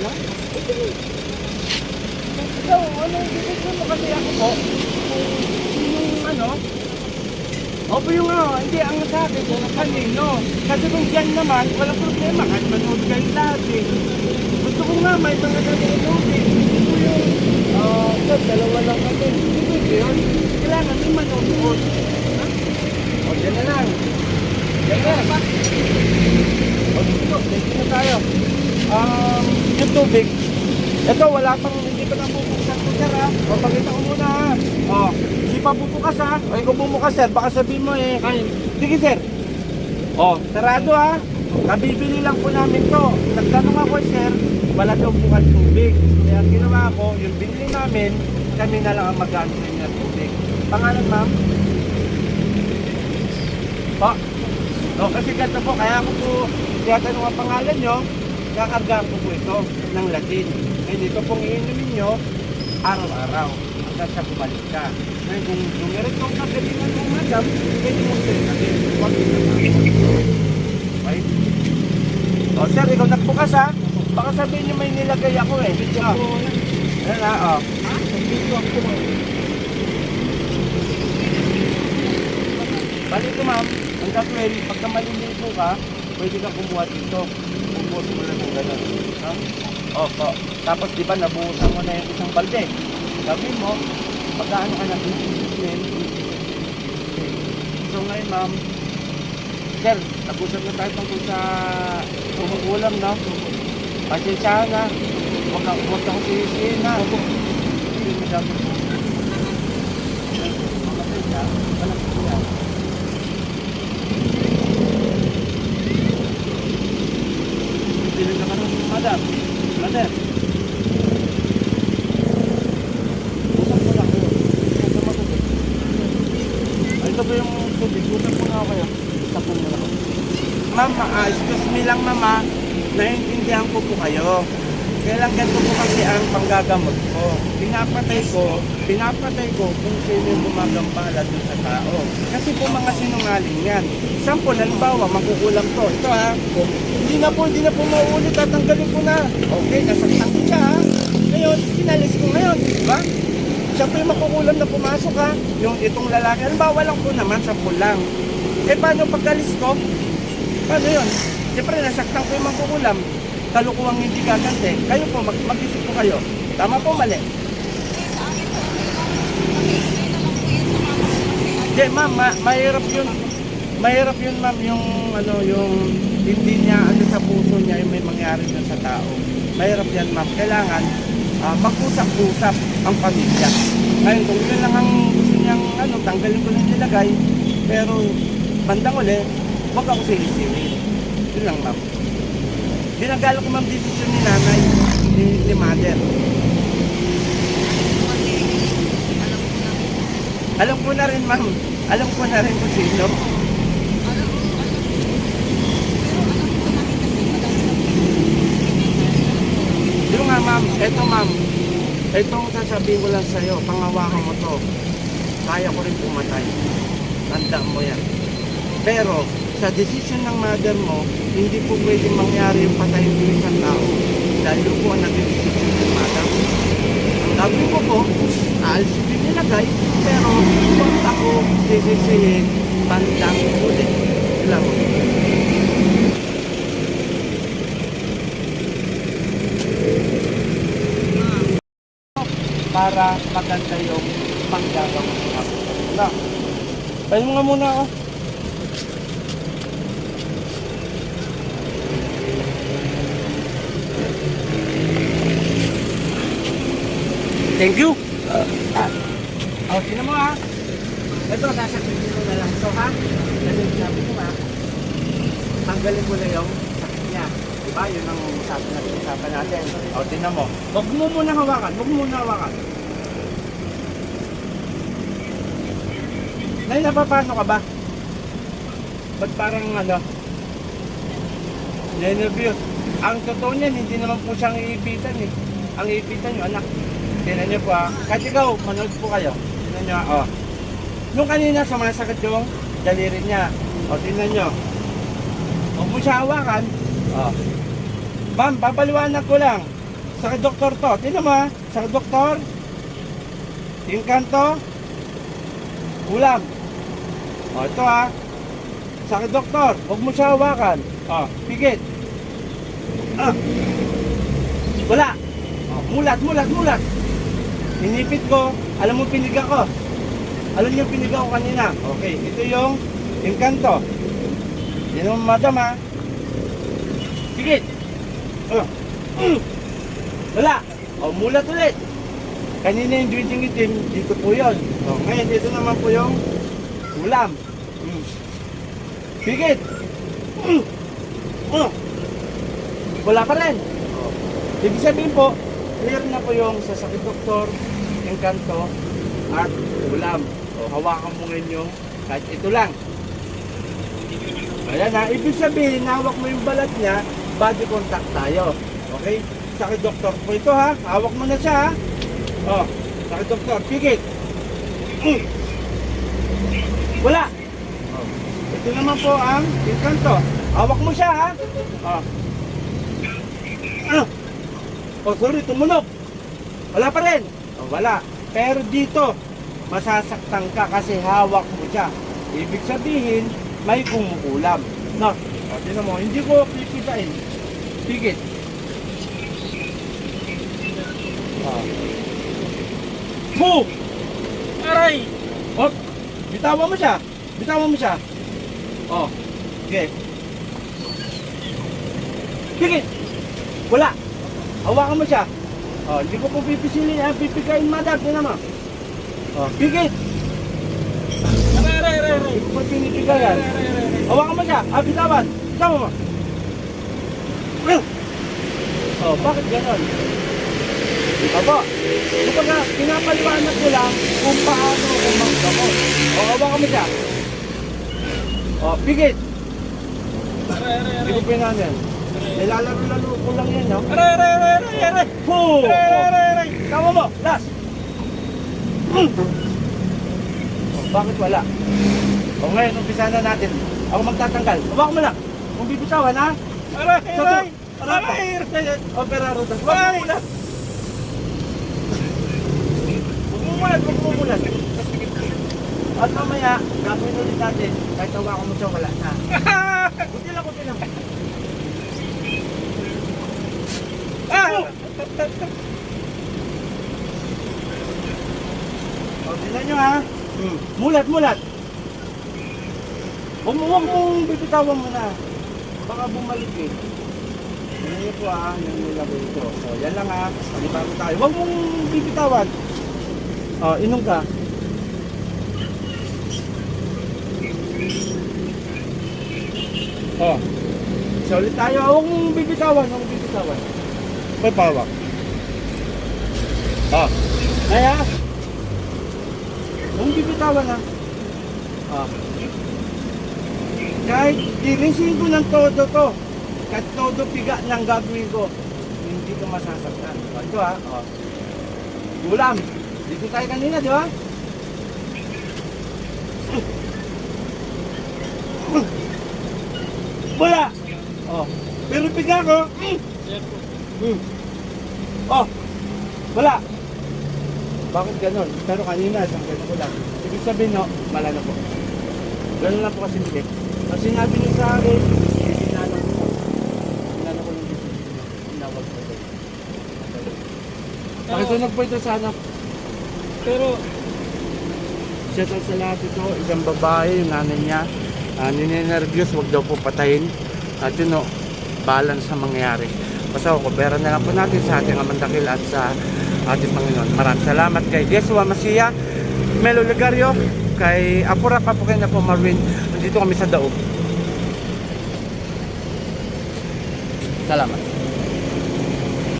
lang? Ikaw, ano yung decision mo kasi ako po? Yung ano? Opo yung ano, hindi ang sa akin kung kanino. Kasi kung dyan naman, walang problema. Kahit manood kayo lahat eh. Gusto ko nga may mga nanonood eh. Hindi ko yung, ah, uh, dalawa lang kami. Hindi ko yun. Kailangan may manonood. Ha? O, dyan na lang. Dyan na. O, dito, dito na tayo. Um, yung tubig. Ito, wala pang, hindi pa nabubuksan ko, sir, ha? O, pakita ko muna, ha? O, hindi pa bubukas, ha? O, ikaw bumukas, sir. Baka sabihin mo, eh, ay, sige, sir. O, sarado, ha? Kabibili lang po namin to. Nagtanong ako, sir, wala daw bukas tubig. Kaya ang ginawa ko, yung binili namin, kami na lang ang inyo ng tubig. Pangalan, ma'am? Po? O, kasi ganito po, kaya ako po, tinatanong ang pangalan nyo, kakarga ko po ito ng Latin. Ngayon ito pong iinumin nyo, araw-araw, hanggang sa bumalik ka. Ngayon kung dumirit kong kagalingan mo, madam, pwede mo sila natin. Huwag mo Okay? O, sir, ikaw nagbukas ha? Baka sabihin nyo may nilagay ako eh. Oh. Ayan ha, o. Bali ko ma'am, ang gagawin, pagka maliligo ka, pwede kang kumuha dito. Bubuhos mo lang ng gano'n. Ha? Opo. Tapos di ba nabuhusan mo na yung isang balde. Gawin mo, pagkaano ka ng discipline, So ngayon ma'am, sir, nag-usap na tayo tungkol sa umuulam, no? Pasensyahan na. Huwag ka, huwag ka sisihin na. Hindi mo dapat. Pasensya, walang kuya. Hindi na madam. Madam. Usap ko lang po. Ako po. Ay, ito ba yung tubig? Usap ko nga kayo. Usap ko muna ako. Ma'am, ah, excuse me lang mama. Naiintindihan ko po kayo. Kailan ganito po kasi ang panggagamot ko. Pinapatay ko, pinapatay ko kung sino yung gumagambala dun sa tao. Kasi po mga sinungaling yan. Sample, halimbawa, magkukulam to. Ito ha, hindi na po, hindi na po mauulit, tatanggalin ko na. Okay, nasaktan ko siya ha. Ngayon, pinalis ko ngayon, di ba? Siya po yung makukulam na pumasok ha. Yung itong lalaki, halimbawa lang po naman, sample lang. Eh paano pagkalis ko? Paano yun? Siyempre, nasaktan ko yung makukulam. Kalukuwang hindi gagante. Kayo po, mag mag-isip po kayo. Tama po, mali. Hindi, ma'am, ma mahirap yun. Mahirap yun, ma'am, yung ano, yung hindi niya ano sa puso niya yung may mangyari na sa tao. Mahirap yan, ma'am. Kailangan ah, mag-usap-usap ang pamilya. Ngayon, kung yun lang ang gusto niyang ano, tanggalin ko lang nilagay, pero bandang uli, huwag ako sisiwin. Yun lang, ma'am. Ginagalo ko ma'am decision ni nanay, ni, ni mother. Alam ko na rin, ma'am. Alam ko na rin kung sino. Yung nga, ma'am. Eto, ma'am. Ito ang sasabihin ko lang sa'yo. Pangawakan mo to. Kaya ko rin pumatay. Tandaan mo yan. Pero, sa decision ng mother mo, hindi po pwedeng mangyari yung patayin ng isang tao. Dahil yun po ang naging decision ng mother mo. Ang gagawin ko po, aalis ko yung nilagay, pero huwag ako sisisihin bandang uli. Sila mo. Para maganda yung panggagawa ng ako. Na, Pahin mo nga muna ako. Thank you. Oh, sino mo ha? Ito, nasa video na lang ito ha. Kasi sabi ko ha, tanggalin mo na yung sakit niya. Diba? Yun ang usapan natin, usapan natin. O, tinan mo. Huwag mo muna hawakan. Huwag mo muna hawakan. Nay, napapasok ka ba? Ba't parang ano? Nervyos. Ang totoo niyan, hindi naman po siyang iipitan eh. Ang iipitan nyo, anak. Tingnan niyo po ah. Kahit ikaw, manood po kayo. Tingnan niyo ah. Oh. Nung kanina sumasakit yung daliri niya. O, tingnan niyo. Huwag mo siya hawakan. O. Ma'am, papaliwanag ko lang. Sakit doktor to. Tingnan mo ha. Sakit doktor. Yung kanto. Ulam. O, ito ha. Sakit doktor. Huwag mo siya hawakan. O, pigit. Ah. Wala. O, mulat, mulat, mulat. Inipit ko. Alam mo piniga ko. Alam niyo piniga ko kanina. Okay, ito yung yung kanto. Yan ang madam ha. Pigit. Oh. Mm. Wala. O, mulat ulit. Kanina yung drinking itim, dito po yun. O, ngayon, dito naman po yung ulam. Mm. Pigit. Mm. Oh. Wala pa rin. Ibig sabihin po, clear na po yung sa sakit doktor, yung kanto, at ulam. O, hawakan mo ngayon yung kahit ito lang. Ayan na, ibig sabihin, hawak mo yung balat niya, body contact tayo. Okay? Sakit doktor po ito ha, hawak mo na siya ha. Oh, sakit doktor, pigit. Mm. Wala. Ito naman po ang inkanto. Hawak mo siya ha. Oh. Ah. Sorry, tumunog. Wala pa rin. Oh, wala. Pero dito, masasaktan ka kasi hawak mo siya. Ibig sabihin, may kumukulam. No? O, tinan mo, hindi ko pipitain. Pigit. Ah. Fu! Aray! Hop! Bitawan mo siya. Bitawan mo siya. Oh. Okay. Pigit! Wala. Hawakan mo siya. Oh, hindi ko po pipisilin, ha? Pipigain madam. Tinan mo. Oh, pigit! Aray, aray, aray, aray. Hindi ko po pinipigayan. Hawakan mo siya. Ah, bitawan. Bitawan mo. Ah! Oh, bakit ganon? Aba, kumbaga, pinapaliwanag ko lang kung paano umanggamot. O, hawakan mo siya. O, pigit. Aray, aray, Hindi ko aray. pinanin. Nilalaro-laro ko lang yan, no? Aray, aray, aray, aray, aray. Puh! Aray, aray, aray, aray. Tama mo, last. Mm. O, bakit wala? O, ngayon, umpisa na natin. Ako magtatanggal. Hawakan mo lang. Kung bibitawan, ha? Aray, aray. Aray, aray. Operaro. Tas, wag mo muna. Huwag mo huwag mo muna. At mamaya, gagawin ulit natin. Kahit hawakan mo siya, wala na. Kunti lang, kunti lang. Ah! O, tingnan nyo ha. Hmm. Mulat, mulat. Huwag mong bibitawan mo na. Baka bumalik eh. Tingnan nyo po ha, yung nilagay ito. So, yan lang ha. Panibago tayo. Huwag mong bibitawan. O, inom ka. O. So, ulit tayo. Huwag mong bibitawan. Huwag mong bibitawan. May. O. Kaya, Huwag bibitawan ha. Ah. Kahit irisin ko ng todo to, kahit todo piga ng gagawin ko, hindi ko masasaktan. O, ito ha. Oh. Ulam. Dito tayo kanina, di ba? Wala. Oh. Pero piga ko. Hmm. Oh. Wala. Bakit ganon? Pero kanina, isang ganun ko lang. Ibig sabihin, no, mala na po. Ganun lang po kasi hindi. Ang sinabi niyo sa akin, hinanap ko. Ng decision niyo. Hinawag ko ito. Pakisunog po ito sana. Pero, Shout out sa lahat ito, isang babae, yung nanay niya. Uh, ninenervyos, wag daw po patayin. At yun, no, balance sa mangyayari. Basta ko, pera na lang po natin sa ating amandakil at sa ating Panginoon. Maraming salamat kay Yesua Masiya, Melo Legario, kay Apura Kapukay na po Marvin. Nandito kami sa Daog. Salamat.